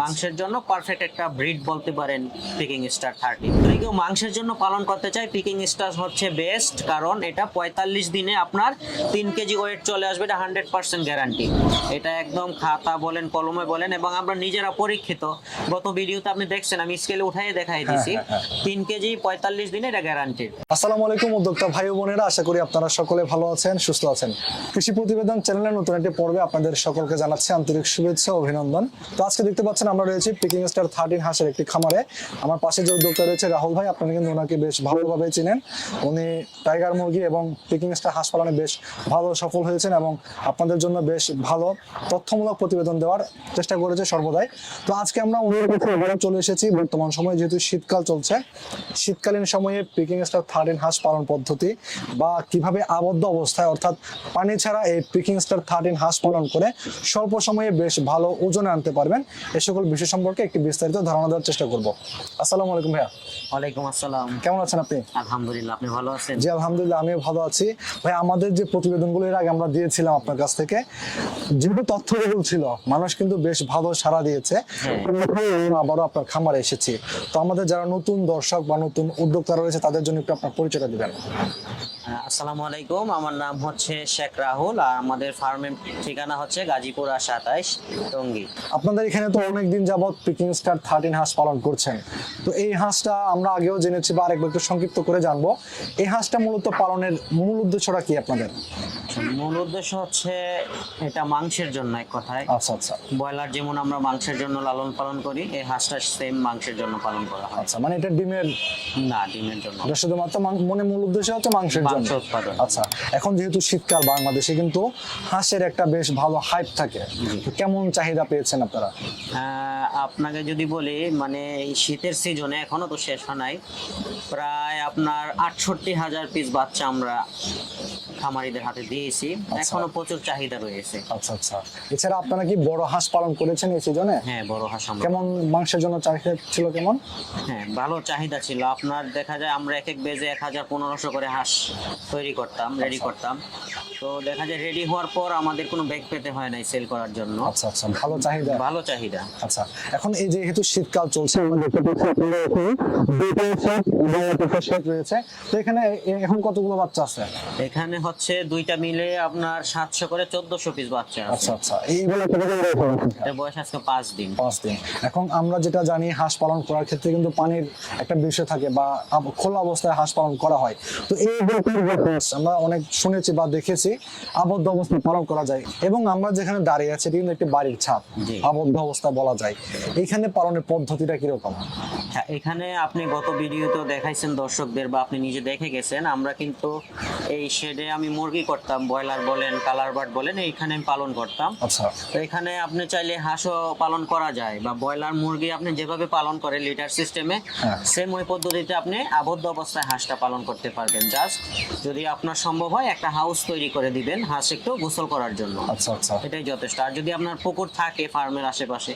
মাংসের জন্য পারফেক্ট একটা ব্রিড বলতে পারেন পিকিং স্টার থার্টি যদি কেউ মাংসের জন্য পালন করতে চায় পিকিং স্টার হচ্ছে বেস্ট কারণ এটা পঁয়তাল্লিশ দিনে আপনার তিন কেজি ওয়েট চলে আসবে এটা হান্ড্রেড পার্সেন্ট গ্যারান্টি এটা একদম খাতা বলেন কলমে বলেন এবং আমরা নিজেরা পরীক্ষিত। গত ভিডিওতে আপনি দেখছেন আমি স্কেলে উঠাই দেখাই দিছি। হ্যাঁ, হ্যাঁ। তিন কেজি পঁয়তাল্লিশ দিনে এটা গ্যারান্টি আসসালামু আলাইকুম উদ্যোক্তা ভাই বোনেরা আশা করি আপনারা সকলে ভালো আছেন সুস্থ আছেন। কৃষি প্রতিবেদন চ্যানেলের নতুন একটি পর্বে আপনাদের সকলকে জানাচ্ছি আন্তরিক শুভেচ্ছা অভিনন্দন। তো আজকে দেখতে পাচ্ছেন আমরা রয়েছি পিকিং স্টার থার্টিন হাঁসের একটি খামারে। আমার পাশে যে উদ্যোক্তা রয়েছে রাহুল ভাই, আপনারা কিন্তু ওনাকে বেশ ভালোভাবে চিনেন। উনি টাইগার মুরগি এবং পিকিং স্টার হাঁস পালনে বেশ ভালো সফল হয়েছেন এবং আপনাদের জন্য বেশ ভালো তথ্যমূলক প্রতিবেদন দেওয়ার চেষ্টা করেছে সর্বদাই। তো আজকে আমরা ওনার কাছে চলে এসেছি। বর্তমান সময়ে যেহেতু শীতকাল চলছে, শীতকালীন সময়ে পিকিং স্টার থার্টিন হাঁস পালন পদ্ধতি বা কীভাবে আবদ্ধ অবস্থায় অর্থাৎ পানি ছাড়া এই পিকিং স্টার থার্টিন হাঁস পালন করে স্বল্প সময়ে বেশ ভালো ওজনে আনতে পারবেন, এ সকল বিষয় সম্পর্কে একটি বিস্তারিত ধারণা দেওয়ার চেষ্টা করব। আসসালামু আলাইকুম ভাইয়া। ওয়ালাইকুম আসসালাম। কেমন আছেন আপনি? আলহামদুলিল্লাহ আপনি ভালো আছেন? জি আলহামদুলিল্লাহ আমিও ভালো আছি। ভাই আমাদের যে প্রতিবেদনগুলো এর আগে আমরা দিয়েছিলাম আপনার কাছ থেকে যেহেতু তথ্যবহুল ছিল মানুষ কিন্তু বেশ ভালো সাড়া দিয়েছে। আবারও আপনার খামারে এসেছি। তো আমাদের যারা নতুন দর্শক বা নতুন উদ্যোক্তা রয়েছে তাদের জন্য একটু আপনার পরিচয়টা দিবেন। আসসালামু আলাইকুম। আমার নাম হচ্ছে শেখ রাহুল আর আমাদের ফার্মের ঠিকানা হচ্ছে গাজীপুর আর সাতাইশ টঙ্গী। আপনাদের এখানে তো অনেকদিন যাবত পিকিং স্টার থার্টিন হাঁস পালন করছেন। তো এই হাঁসটা আমরা আগেও জেনেছি বা আরেকবার একটু সংক্ষিপ্ত করে জানব। এই হাঁসটা মূলত পালনের মূল উদ্দেশ্যটা কি আপনাদের? মূল উদ্দেশ্য হচ্ছে এটা মাংসের জন্য এক কথায়। আচ্ছা আচ্ছা। ব্রয়লার যেমন আমরা মাংসের জন্য লালন পালন করি এই হাঁসটা সেম মাংসের জন্য পালন করা হয়। আচ্ছা মানে এটা ডিমের না ডিমের জন্য। এটা শুধুমাত্র মনে মূল উদ্দেশ্য হচ্ছে মাংসের জন্য আচ্ছা এখন যেহেতু শীতকাল বাংলাদেশে কিন্তু হাঁসের একটা বেশ ভালো হাইপ থাকে। কেমন চাহিদা পেয়েছেন আপনারা? আহ, আপনাকে যদি বলি মানে এই শীতের সিজনে এখনও তো শেষ হয় নাই। প্রায় আপনার আটষট্টি হাজার পিস বাচ্চা আমরা খামারিদের হাতে দিয়েছি। এখনও প্রচুর চাহিদা রয়েছে। আচ্ছা আচ্ছা। এছাড়া আপনারা কি বড় হাঁস পালন করেছেন এই সিজনে হ্যাঁ বড় হাঁস আমরা কেমন মাংসের জন্য চাহিদা ছিল কেমন? হ্যাঁ ভালো চাহিদা ছিল। আপনার দেখা যায় আমরা এক এক বেজে এক হাজার পনেরোশো করে হাঁস তৈরি করতাম রেডি করতাম। তো দেখা যায় রেডি হওয়ার পর আমাদের কোনো ব্যাগ পেতে হয় নাই সেল করার জন্য। আচ্ছা আচ্ছা। ভালো চাহিদা। ভালো চাহিদা। আচ্ছা। এখন এই যেহেতু শীতকাল চলছে আমরা দেখতে পাচ্ছি আপনারা এখানে দুটো সেট এবং একটা সেট রয়েছে। তো এখানে এখন কতগুলো বাচ্চা আছে? এখানে হচ্ছে দুইটা মিলে আপনার সাতশো করে চোদ্দশো পিস বাচ্চা আচ্ছা আচ্ছা। এইগুলো এর বয়স আজকে পাঁচ দিন। পাঁচ দিন। এখন আমরা যেটা জানি হাঁস পালন করার ক্ষেত্রে কিন্তু পানির একটা বিষয় থাকে বা খোলা অবস্থায় হাঁস পালন করা হয়। তো এই রকম যে হাঁস আমরা অনেক শুনেছি বা দেখেছি আবদ্ধ অবস্থায় পালন করা যায়। এবং আমরা যেখানে দাঁড়িয়ে আছি এটা কিন্তু একটি বাড়ির ছাদ। আবদ্ধ অবস্থা বলা যায়। এইখানে পালনের পদ্ধতিটা কীরকম? হ্যাঁ এখানে আপনি গত ভিডিওতেও দেখাইছেন দর্শকদের বা আপনি নিজে দেখে গেছেন। আমরা কিন্তু এই শেডে আমি মুরগি করতাম ব্রয়লার বলেন কালার বার্ড বলেন এইখানে আমি পালন করতাম। আচ্ছা। তো এখানে আপনি চাইলে হাঁসও পালন করা যায় বা ব্রয়লার মুরগি আপনি যেভাবে পালন করে লিটার সিস্টেমে। সেম ওই পদ্ধতিতে আপনি আবদ্ধ অবস্থায় হাঁসটা পালন করতে পারবেন। জাস্ট যদি আপনার সম্ভব হয় একটা হাউস তৈরি করে দিবেন হাঁস একটু গোসল করার জন্য। আচ্ছা আচ্ছা। এটাই যথেষ্ট। আর যদি আপনার পুকুর থাকে ফার্মের আশেপাশে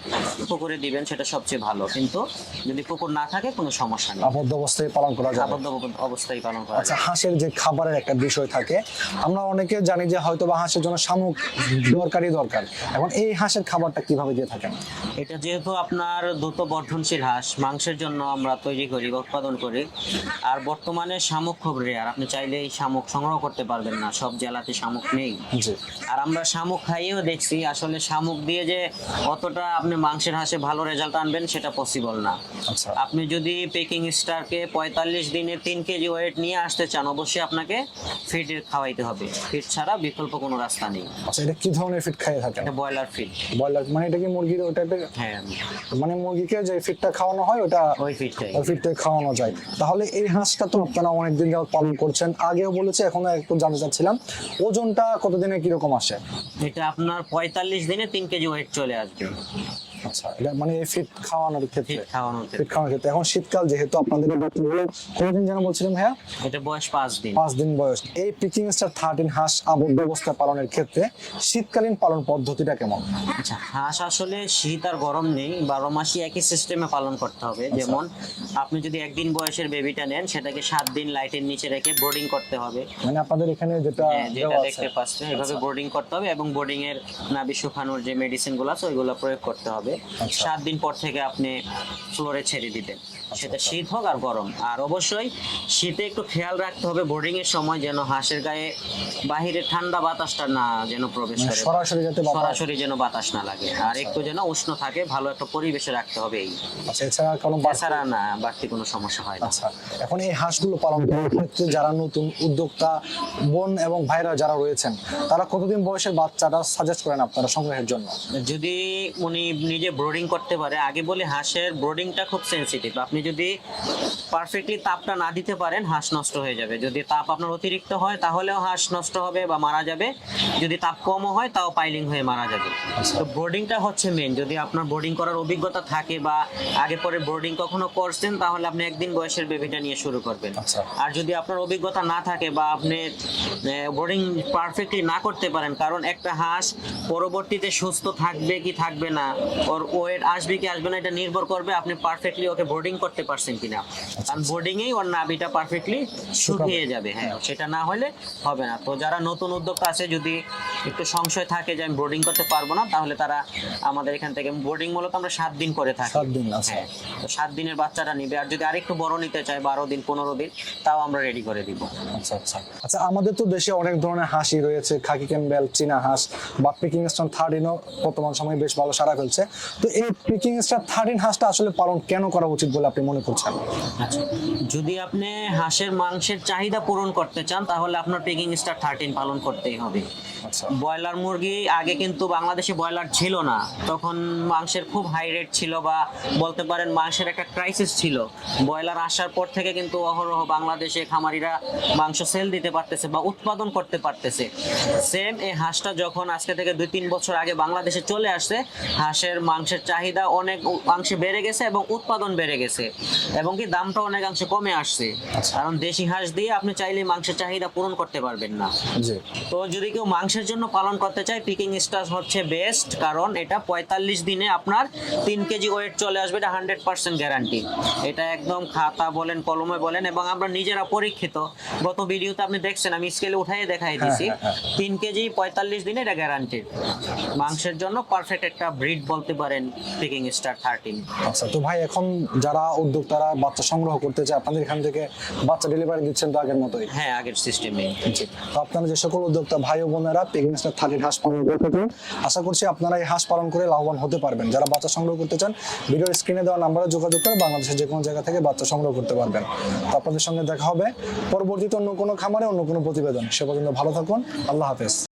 পুকুরে দিবেন সেটা সবচেয়ে ভালো। কিন্তু যদি পুকুর না থাকে কোনো সমস্যা নেই। আবদ্ধ অবস্থায় পালন করা যাবে। আবদ্ধ অবস্থায় পালন করা আচ্ছা হাঁসের যে খাবারের একটা বিষয় থাকে আমরা অনেকে জানি যে হয়তো বা হাঁসের জন্য শামুক দরকারই দরকার। এখন এই হাঁসের খাবারটা কীভাবে দিয়ে থাকেন? এটা যেহেতু আপনার দ্রুত বর্ধনশীল হাঁস মাংসের জন্য আমরা তৈরি করি বা উৎপাদন করি। আর বর্তমানে শামুক খুব রেয়ার আপনি চাইলে এই শামুক সংগ্রহ করতে পারবেন না সব জেলাতে শামুক নেই। আর আমরা শামুক খাইয়েও দেখছি আসলে শামুক দিয়ে যে অতটা আপনি মাংসের হাঁসে ভালো রেজাল্ট আনবেন সেটা পসিবল না। আচ্ছা। আপনি যদি পেকিং স্টারকে পঁয়তাল্লিশ দিনে তিন কেজি ওয়েট নিয়ে আসতে চান অবশ্যই আপনাকে ফিড খাওয়াইতে হবে। ফিড ছাড়া বিকল্প কোনো রাস্তা নেই। আচ্ছা এটা কি ধরনের ফিট খাইয়ে থাকেন? এটা ব্রয়লার ফিড ব্রয়লার মানে এটা কি মুরগির ওটা হ্যাঁ মানে মুরগিকে যে ফিটটা খাওয়ানো হয় ওটা ওই ফিডটাই ওই ফিটটা খাওয়ানো যায়। তাহলে এই হাঁসটা তো আপনারা অনেকদিন যাবত পালন করছেন। আগেও বলেছে এখনও একটু জানতে চাচ্ছিলাম ওজনটা কতদিনে কীরকম আসে? এটা আপনার পঁয়তাল্লিশ দিনে তিন কেজি ওয়েট চলে আসবে। আচ্ছা এটা মানে ফিট খাওয়ানোর ক্ষেত্রে। ফিড খাওয়ানোর ফিট খাওয়ানোর ক্ষেত্রে। এখন শীতকাল যেহেতু আপনাদের বাচ্চাগুলো কতদিন যেন বলছিলেন ভাইয়া? এটা বয়স পাঁচ দিন। পাঁচ দিন বয়স। এই পিকিং স্টার থার্টিন হাঁস আবদ্ধ অবস্থায় পালনের ক্ষেত্রে শীতকালীন পালন পদ্ধতিটা কেমন? আচ্ছা হাঁস আসলে শীত আর গরম নেই বারো মাসই একই সিস্টেমে পালন করতে হবে। যেমন আপনি যদি একদিন বয়সের বেবিটা নেন সেটাকে সাত দিন লাইটের নিচে রেখে বোর্ডিং করতে হবে। মানে আপনাদের এখানে যেটা হ্যাঁ, যেটা দেখতে পাচ্ছেন এভাবে বোর্ডিং করতে হবে এবং বোর্ডিং এর নাবি শুকানোর যে মেডিসিনগুলো আছে ওইগুলো প্রয়োগ করতে হবে। যাবে আচ্ছা। সাত দিন পর থেকে আপনি ফ্লোরে ছেড়ে দিবেন সেটা আচ্ছা। শীত হোক আর গরম। আর অবশ্যই শীতে একটু খেয়াল রাখতে হবে বোর্ডিং এর সময় যেন হাঁসের গায়ে বাহিরে ঠান্ডা বাতাসটা না যেন প্রবেশ মানে করে। সরাসরি যাতে সরাসরি যেন বাতাস না লাগে। আর একটু যেন উষ্ণ থাকে ভালো একটা পরিবেশে রাখতে হবে এই। আচ্ছা এছাড়া কোনো এছাড়া না বাড়তি কোনো সমস্যা হয় না। আচ্ছা এখন এই হাঁসগুলো পালন করার ক্ষেত্রে যারা নতুন উদ্যোক্তা বোন এবং ভাইরা যারা রয়েছেন তারা কতদিন বয়সের বাচ্চাটা সাজেস্ট করেন আপনারা সংগ্রহের জন্য? যদি উনি নিজে ব্রোডিং করতে পারে আগে বলি হাঁসের ব্রোডিংটা খুব সেনসিটিভ আপনি যদি পারফেক্টলি তাপটা না দিতে পারেন হাঁস নষ্ট হয়ে যাবে। যদি তাপ আপনার অতিরিক্ত হয় তাহলেও হাঁস নষ্ট হবে বা মারা যাবে। যদি তাপ কমও হয় তাও পাইলিং হয়ে মারা যাবে। আচ্ছা। তো ব্রোডিংটা হচ্ছে মেন যদি আপনার ব্রোডিং করার অভিজ্ঞতা থাকে বা আগে পরে ব্রোডিং কখনো করছেন তাহলে আপনি একদিন বয়সের বেবিটা নিয়ে শুরু করবেন। আচ্ছা। আর যদি আপনার অভিজ্ঞতা না থাকে বা আপনি বোর্ডিং পারফেক্টলি না করতে পারেন কারণ একটা হাঁস পরবর্তীতে সুস্থ থাকবে কি থাকবে না ওর ওয়েট আসবে কি আসবে না এটা নির্ভর করবে আপনি পারফেক্টলি ওকে বোর্ডিং করতে পারছেন কিনা। কারণ বোর্ডিংয়েই ওর নাভিটা পারফেক্টলি শুকিয়ে যাবে হ্যাঁ সেটা না হলে হবে না। তো যারা নতুন উদ্যোক্তা আছে যদি একটু সংশয় থাকে যে আমি বোর্ডিং করতে পারব না তাহলে তারা আমাদের এখান থেকে বোর্ডিং মূলত আমরা সাত দিন করে থাকি। সাত দিন, আচ্ছা। হ্যাঁ তো সাত দিনের বাচ্চাটা নিবে। আর যদি আরেকটু বড় নিতে চায় বারো দিন পনেরো দিন তাও আমরা রেডি করে দিব। আচ্ছা আচ্ছা। আচ্ছা আমাদের তো দেশে অনেক ধরনের হাঁসই রয়েছে। খাকি ক্যাম্বেল চীনা হাঁস বা পিকিং স্টার থার্টিনও বর্তমান সময়ে বেশ ভালো সারা ফেলছে। তো এই পিকিং স্টার থার্টিন হাঁসটা আসলে পালন কেন করা উচিত বলে আপনি মনে করছেন? আচ্ছা যদি আপনি হাঁসের মাংসের চাহিদা পূরণ করতে চান তাহলে আপনার পেকিং স্টার থার্টিন পালন করতেই হবে। আচ্ছা। ব্রয়লার মুরগি আগে কিন্তু বাংলাদেশে ব্রয়লার ছিল না। তখন মাংসের খুব হাই রেট ছিল বা বলতে পারেন মাংসের একটা ক্রাইসিস ছিল। ব্রয়লার আসার পর থেকে কিন্তু অহরহ বাংলাদেশে খামারিরা মাংস সেল দিতে পারতেছে বা উৎপাদন করতে পারতেছে। সেম এই হাঁসটা যখন আজকে থেকে দুই তিন বছর আগে বাংলাদেশে চলে আসছে হাঁসের মাংসের চাহিদা অনেক অংশে বেড়ে গেছে এবং উৎপাদন বেড়ে গেছে এবং কি দামটা অনেকাংশে কমে আসছে। কারণ দেশি হাঁস দিয়ে আপনি চাইলে মাংসের চাহিদা পূরণ করতে পারবেন না। তো যদি কেউ মাংসের জন্য পালন করতে চায় পিকিং স্টার হচ্ছে বেস্ট কারণ এটা পঁয়তাল্লিশ দিনে আপনার তিন কেজি ওয়েট চলে আসবে এটা হান্ড্রেড পার্সেন্ট গ্যারান্টি এটা একদম খাতা বলেন কলমে বলেন এবং আমরা নিজেরা পরীক্ষিত। গত ভিডিওতে আপনি দেখছেন আমি স্কেলে উঠাই দেখাই দিছি। হ্যাঁ, হ্যাঁ। তিন কেজি পঁয়তাল্লিশ দিনে এটা গ্যারান্টি মাংসের জন্য পারফেক্ট একটা ব্রিড বলতে পারেন পিকিং স্টার থার্টিন আচ্ছা তো ভাই এখন যারা উদ্যোক্তারা বাচ্চা সংগ্রহ করতে চায় আপনাদের এখান থেকে বাচ্চা ডেলিভারি দিচ্ছেন তো আগের মতোই? হ্যাঁ আগের সিস্টেমে জি। তো আপনারা যে সকল উদ্যোক্তা ভাই ও বোনেরা পিগমিং স্টার থার্টিন হাঁস পালন করে থাকেন আশা করছি আপনারা এই হাঁস পালন করে লাভবান হতে পারবেন। যারা বাচ্চা সংগ্রহ করতে চান ভিডিওর স্ক্রিনে দেওয়া নাম্বারে যোগাযোগ করে বাংলাদেশের যে কোনো জায়গা থেকে বাচ্চা সংগ্রহ করতে পারবেন। তো আপনাদের সঙ্গে দেখা হবে পরবর্তীতে অন্য কোনো খামারে অন্য কোনো প্রতিবেদন। সে পর্যন্ত ভালো থাকুন। আল্লাহ হাফেজ।